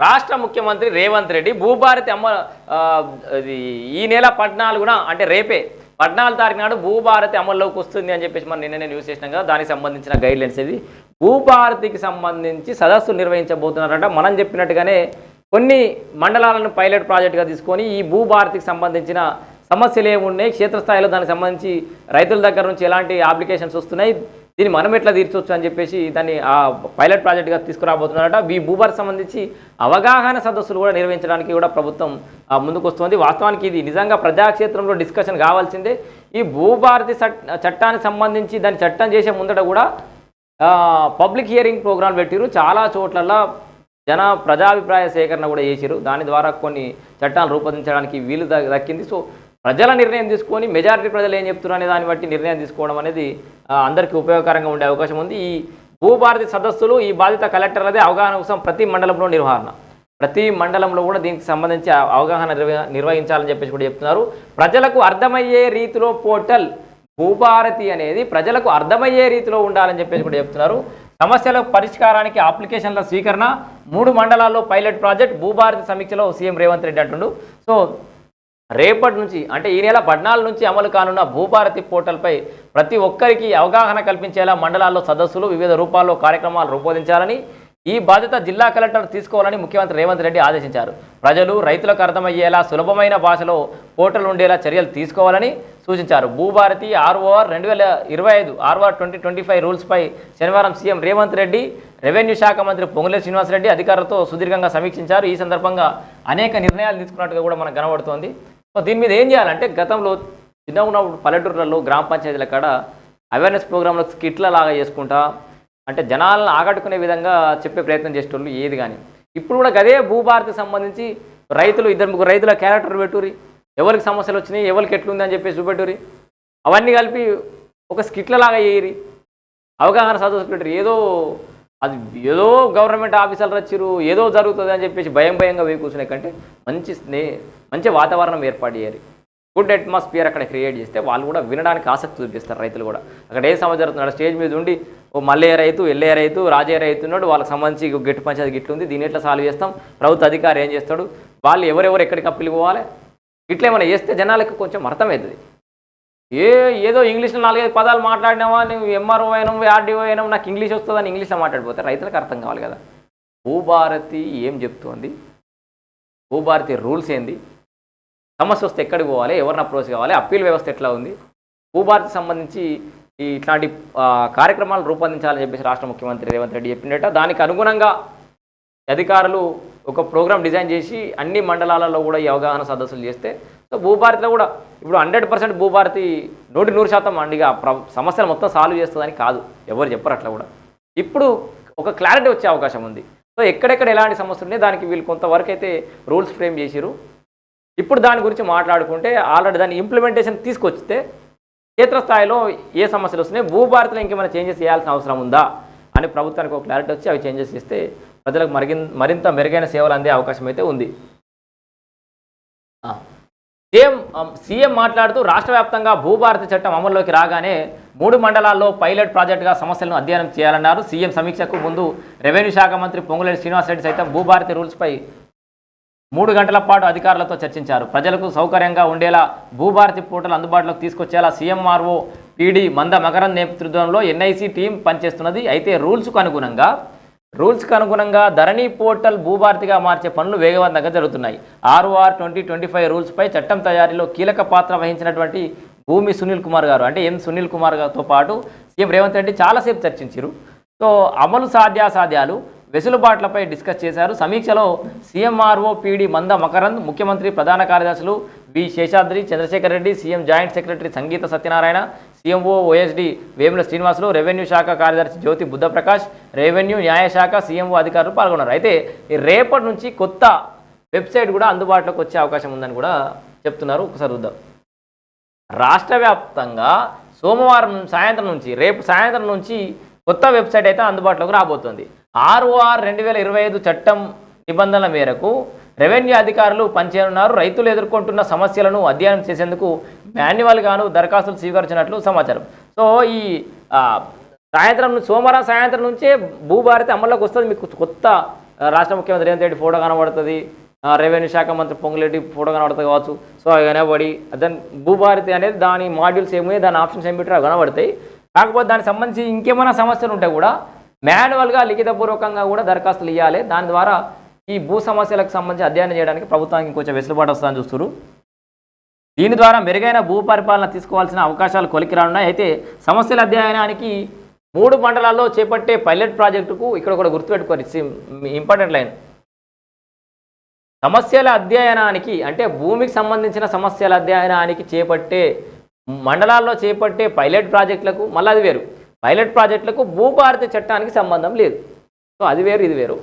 రాష్ట్ర ముఖ్యమంత్రి రేవంత్ రెడ్డి భూభారతి అమ్మ ఈ నెల పద్నాలుగున అంటే రేపే పద్నాలుగు తారీఖు నాడు భూభారతి అమల్లోకి వస్తుంది అని చెప్పేసి మనం నిన్ననే న్యూస్ చేసినాం కదా దానికి సంబంధించిన గైడ్ లైన్స్ ఇది భూభారతికి సంబంధించి సదస్సు నిర్వహించబోతున్నారంట. మనం చెప్పినట్టుగానే కొన్ని మండలాలను పైలట్ ప్రాజెక్టుగా తీసుకొని ఈ భూభారతికి సంబంధించిన సమస్యలు ఏమున్నాయి క్షేత్రస్థాయిలో దానికి సంబంధించి రైతుల దగ్గర నుంచి ఎలాంటి అప్లికేషన్స్ వస్తున్నాయి దీన్ని మనం ఎట్లా తీర్చవచ్చు అని చెప్పేసి దాన్ని ఆ పైలట్ ప్రాజెక్ట్గా తీసుకురాబోతున్నారట. ఈ భూభారతి సంబంధించి అవగాహన సదస్సులు కూడా నిర్వహించడానికి కూడా ప్రభుత్వం ముందుకొస్తుంది. ముందుకు వస్తుంది వాస్తవానికి ఇది నిజంగా ప్రజాక్షేత్రంలో డిస్కషన్ కావాల్సిందే. ఈ భూభారతి చట్టానికి సంబంధించి దాన్ని చట్టం చేసే ముందట కూడా పబ్లిక్ హియరింగ్ ప్రోగ్రాం పెట్టిరు చాలా చోట్లలో జన ప్రజాభిప్రాయ సేకరణ కూడా చేసిరు దాని ద్వారా కొన్ని చట్టాలు రూపొందించడానికి వీలు దక్కింది. సో ప్రజల నిర్ణయం తీసుకొని మెజారిటీ ప్రజలు ఏం చెప్తున్నారు అనే దాన్ని బట్టి నిర్ణయం తీసుకోవడం అనేది అందరికీ ఉపయోగకరంగా ఉండే అవకాశం ఉంది. ఈ భూభారతి సదస్సులు ఈ బాధిత కలెక్టర్లదే అవగాహన కోసం ప్రతి మండలంలో నిర్వహణ. ప్రతి మండలంలో కూడా దీనికి సంబంధించి అవగాహన నిర్వహించాలని చెప్పేసి కూడా చెప్తున్నారు. ప్రజలకు అర్థమయ్యే రీతిలో పోర్టల్ భూభారతి అనేది ప్రజలకు అర్థమయ్యే రీతిలో ఉండాలని చెప్పేసి కూడా చెప్తున్నారు. సమస్యల పరిష్కారానికి అప్లికేషన్ల స్వీకరణ మూడు మండలాల్లో పైలట్ ప్రాజెక్ట్ భూభారతి సమీక్షలో సీఎం రేవంత్ రెడ్డి అంటుండు. సో రేపటి నుంచి అంటే ఈ నెల పద్నాలుగు నుంచి అమలు కానున్న భూభారతి పోర్టల్పై ప్రతి ఒక్కరికి అవగాహన కల్పించేలా మండలాల్లో సదస్సులు వివిధ రూపాల్లో కార్యక్రమాలు రూపొందించాలని ఈ బాధ్యత జిల్లా కలెక్టర్ తీసుకోవాలని ముఖ్యమంత్రి రేవంత్ రెడ్డి ఆదేశించారు. ప్రజలు రైతులకు అర్థమయ్యేలా సులభమైన భాషలో పోర్టల్ ఉండేలా చర్యలు తీసుకోవాలని సూచించారు. భూభారతి ఆర్ఓఆర్ రెండు వేల ఇరవై ఐదు ఆర్ఓఆర్ ట్వంటీ ట్వంటీ ఫైవ్ రూల్స్పై శనివారం సీఎం రేవంత్ రెడ్డి రెవెన్యూ శాఖ మంత్రి పొంగులే శ్రీనివాసరెడ్డి అధికారులతో సుదీర్ఘంగా సమీక్షించారు. ఈ సందర్భంగా అనేక నిర్ణయాలు తీసుకున్నట్టుగా కూడా మనకు కనబడుతోంది. దీని మీద ఏం చేయాలంటే గతంలో చిన్నగా ఉన్నప్పుడు పల్లెటూర్లలో గ్రామ పంచాయతీల కాడ అవేర్నెస్ ప్రోగ్రాంలో స్కిట్ల లాగా చేసుకుంటా అంటే జనాలను ఆకట్టుకునే విధంగా చెప్పే ప్రయత్నం చేసేటోళ్ళు ఏది కానీ. ఇప్పుడు కూడా అదే భూభారతికి సంబంధించి రైతులు ఇద్దరు ముగ్గురు రైతుల క్యారెక్టర్ పెట్టురి ఎవరికి సమస్యలు వచ్చినాయి ఎవరికి ఎట్లుంది అని చెప్పేసి చూపెట్టురి అవన్నీ కలిపి ఒక స్కిట్ల లాగా చేయరి అవగాహన సదస్సు ఏదో అది ఏదో గవర్నమెంట్ ఆఫీసర్లు వచ్చిరు ఏదో జరుగుతుంది అని చెప్పేసి భయం భయంగా పోయి కూర్చునే కంటే మంచి స్నే మంచి వాతావరణం ఏర్పాటు చేయాలి. గుడ్ అట్మాస్ఫియర్ అక్కడ క్రియేట్ చేస్తే వాళ్ళు కూడా వినడానికి ఆసక్తి చూపిస్తారు రైతులు కూడా. అక్కడ ఏ సమస్య జరుగుతున్నాడు స్టేజ్ మీద ఉండి ఓ మల్లయ్య రైతు ఎల్లయ్య రైతు రాజయ్య రైతున్నాడు వాళ్ళకి సంబంధించి ఇగో గట్టి పంచాయతీ గిట్లు ఉంది దీని ఎట్లా సాల్వ్ చేస్తాం? ప్రభుత్వ అధికారి ఏం చేస్తాడు? వాళ్ళు ఎవరెవరు ఎక్కడికి అప్పులు పోవాలి? ఇట్లా ఏమైనా చేస్తే జనాలకు కొంచెం అర్థమవుతుంది. ఏ ఏదో ఇంగ్లీష్లో నాలుగైదు పదాలు మాట్లాడినావా నువ్వు ఎంఆర్ఓ అయినావు ఆర్డీఓ అయినావు నాకు ఇంగ్లీష్ వస్తుందని ఇంగ్లీష్లో మాట్లాడిపోతే రైతులకు అర్థం కావాలి కదా. భూభారతి ఏం చెప్తోంది? భూభారతి రూల్స్ ఏంది? సమస్య వస్తే ఎక్కడికి పోవాలి? ఎవరిని అప్రోచ్ కావాలి? అప్పీల్ వ్యవస్థ ఎట్లా ఉంది? భూభారతి సంబంధించి ఇట్లాంటి కార్యక్రమాలు రూపొందించాలని చెప్పేసి రాష్ట్ర ముఖ్యమంత్రి రేవంత్ రెడ్డి చెప్పినట్ట దానికి అనుగుణంగా అధికారులు ఒక ప్రోగ్రామ్ డిజైన్ చేసి అన్ని మండలాలలో కూడా ఈ అవగాహన సదస్సులు చేస్తే భూభారతిలో కూడా ఇప్పుడు హండ్రెడ్ పర్సెంట్ భూభారతి నూటి నూరు శాతం అండి సమస్యలు మొత్తం సాల్వ్ చేస్తుందని కాదు. ఎవరు చెప్పరు అట్లా కూడా. ఇప్పుడు ఒక క్లారిటీ వచ్చే అవకాశం ఉంది. సో ఎక్కడెక్కడ ఎలాంటి సమస్యలు ఉన్నాయి దానికి వీళ్ళు కొంతవరకు అయితే రూల్స్ ఫ్రేమ్ చేసిరు ఇప్పుడు దాని గురించి మాట్లాడుకుంటే ఆల్రెడీ దాన్ని ఇంప్లిమెంటేషన్ తీసుకొచ్చితే క్షేత్రస్థాయిలో ఏ సమస్యలు వస్తున్నాయి భూభారతిలో ఇంకేమైనా చేంజెస్ చేయాల్సిన అవసరం ఉందా అని ప్రభుత్వానికి ఒక క్లారిటీ వచ్చి అవి చేంజెస్ చేస్తే ప్రజలకు మరిగిన్ మరింత మెరుగైన సేవలు అందే అవకాశం అయితే ఉంది. సీఎం సీఎం మాట్లాడుతూ రాష్ట్ర వ్యాప్తంగా భూభారతి చట్టం అమల్లోకి రాగానే మూడు మండలాల్లో పైలట్ ప్రాజెక్టుగా సమస్యలను అధ్యయనం చేయాలన్నారు. సీఎం సమీక్షకు ముందు రెవెన్యూ శాఖ మంత్రి పొంగులేటి శ్రీనివాసరెడ్డి సైతం భూభారతి రూల్స్పై మూడు గంటల పాటు అధికారులతో చర్చించారు. ప్రజలకు సౌకర్యంగా ఉండేలా భూభారతి పోర్టల్ అందుబాటులోకి తీసుకొచ్చేలా సీఎంఆర్ఓ పీడీ మంద మకరం నేతృత్వంలో ఎన్ఐసి టీం పనిచేస్తున్నది. అయితే రూల్స్కు అనుగుణంగా రూల్స్కి అనుగుణంగా ధరణి పోర్టల్ భూభారతిగా మార్చే పనులు వేగవంతంగా జరుగుతున్నాయి. ఆర్ఓఆర్ ట్వంటీ ట్వంటీ ఫైవ్ రూల్స్పై చట్టం తయారీలో కీలక పాత్ర వహించినటువంటి భూమి సునీల్ కుమార్ గారు అంటే ఎన్ సునీల్ కుమార్ గారితో పాటు సీఎం రేవంత్ రెడ్డి చాలాసేపు చర్చించారు. సో అమలు సాధ్యాసాధ్యాలు వెసులుబాట్లపై డిస్కస్ చేశారు. సమీక్షలో సీఎంఆర్ఓ పీడీ మంద మకరంద్ ముఖ్యమంత్రి ప్రధాన కార్యదర్శులు B Seshadri Chandrasekhar Reddy CM joint secretary Sangeetha Satyanarayana CMO OSD Vemula Srinivasulu revenue శాఖ కార్యదర్శి జ్యోతి బుద్ధప్రకాష్ రెవెన్యూ న్యాయశాఖ సీఎంఓ అధికారులు పాల్గొన్నారు. అయితే రేపటి నుంచి కొత్త వెబ్సైట్ కూడా అందుబాటులోకి వచ్చే అవకాశం ఉందని కూడా చెప్తున్నారు. ఒకసారి చూద్దాం. రాష్ట్ర వ్యాప్తంగా సోమవారం సాయంత్రం నుంచి రేపు సాయంత్రం నుంచి కొత్త వెబ్సైట్ అయితే అందుబాటులోకి రాబోతోంది. ఆర్ఓఆర్ రెండు వేల ఇరవై ఐదు చట్టం నిబంధనల మేరకు రెవెన్యూ అధికారులు పనిచేయనున్నారు. రైతులు ఎదుర్కొంటున్న సమస్యలను అధ్యయనం చేసేందుకు మాన్యువల్ గాను దరఖాస్తులు స్వీకరించినట్లు సమాచారం. సో ఈ సాయంత్రం సోమవారం సాయంత్రం నుంచే భూభారతి అమల్లోకి వస్తుంది. మీకు కొత్త రాష్ట్ర ముఖ్యమంత్రి రేవంత్ రెడ్డి ఫోటో కనబడుతుంది. రెవెన్యూ శాఖ మంత్రి పొంగులేటి ఫోటో కనబడుతుంది కావచ్చు. సో అవి కనబడి దాని భూభారతి అనేది దాని మాడ్యూల్స్ ఏమి దాని ఆప్షన్స్ ఏమి పెట్టారు కనబడతాయి. కాకపోతే దానికి సంబంధించి ఇంకేమైనా సమస్యలు ఉంటే కూడా మాన్యువల్గా లిఖితపూర్వకంగా కూడా దరఖాస్తులు ఇవ్వాలి దాని ద్వారా ఈ భూ సమస్యలకు సంబంధించి అధ్యయనం చేయడానికి ప్రభుత్వానికి కొంచెం వెసులుబాటు వస్తుందని చూస్తున్నారు. దీని ద్వారా మెరుగైన భూ పరిపాలన తీసుకోవాల్సిన అవకాశాలు కొలికి రానున్నాయి. అయితే సమస్యల అధ్యయనానికి మూడు మండలాల్లో చేపట్టే పైలట్ ప్రాజెక్టుకు ఇక్కడ కూడా గుర్తుపెట్టుకోవాలి ఇంపార్టెంట్ లైన్. సమస్యల అధ్యయనానికి అంటే భూమికి సంబంధించిన సమస్యల అధ్యయనానికి చేపట్టే మండలాల్లో చేపట్టే పైలట్ ప్రాజెక్టులకు మళ్ళీ అది వేరు. పైలట్ ప్రాజెక్టులకు భూభారతి చట్టానికి సంబంధం లేదు. సో అది వేరు ఇది వేరు.